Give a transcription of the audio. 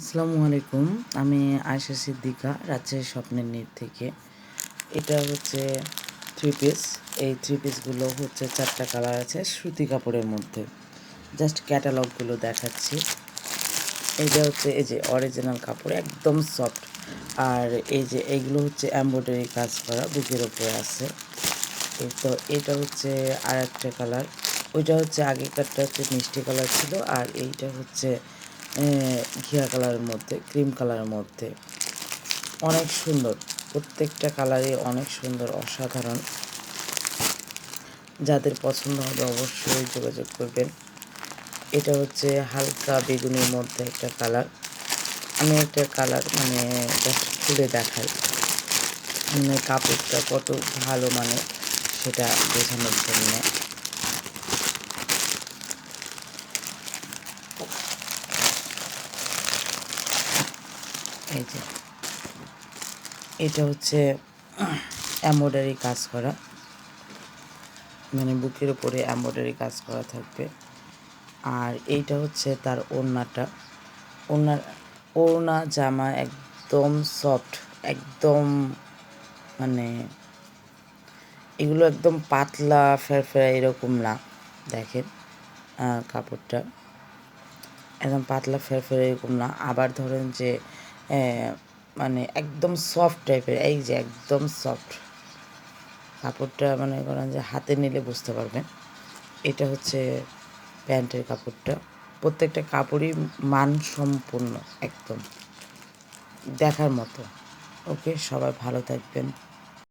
আসসালামু আলাইকুম। আমি আয়শা সিদ্দিকা, রাজশাহী স্বপ্নের নীর থেকে। এটা হচ্ছে থ্রি পিস এই থ্রি পিসগুলো হচ্ছে চারটা কালার আছে সুতি কাপড়ের মধ্যে। জাস্ট ক্যাটালগুলো দেখাচ্ছি। এটা হচ্ছে এই যে অরিজিনাল কাপড়, একদম সফট আর এই যে এইগুলো হচ্ছে এমব্রয়ডারি কাজ করা, বুকের ওপরে আছে। তো, এটা হচ্ছে আর একটা কালার ওইটা হচ্ছে আগেকারটা হচ্ছে মিষ্টি কালার ছিল, আর এইটা হচ্ছে ঘিয়া কালারের মধ্যে, ক্রিম কালারের মধ্যে। অনেক সুন্দর। প্রত্যেকটা কালারই অনেক সুন্দর, অসাধারণ। যাদের পছন্দ হবে অবশ্যই যোগাযোগ করবেন। এটা হচ্ছে হালকা বেগুনের মধ্যে একটা কালার। আমি একটা কালার মানে খুলে দেখাই। মানে কাপড়টা কত ভালো মানে সেটা বোঝানোর জন্য। এই যে। এটা হচ্ছে এম্ব্রয়ডারি কাজ করা। মানে বুকের উপরে এম্ব্রয়ডারি কাজ করা থাকবে। আর এইটা হচ্ছে তার ওড়নাটা। ওড়নার ওড়না, জামা একদম সফট, একদম মানে এগুলো একদম পাতলা ফেরফেরা এরকম না। দেখেন কাপড়টা। একদম পাতলা ফেরফেরে এরকম না। আবার ধরেন যে মানে একদম সফট টাইপের এই যে একদম সফট কাপড়টা মানে করেন যে হাতে নিলে বুঝতে পারবেন। এটা হচ্ছে প্যান্টের কাপড়টা। প্রত্যেকটা কাপড়ই মানসম্পন্ন একদম। দেখার মতো। ওকে, সবাই ভালো থাকবেন।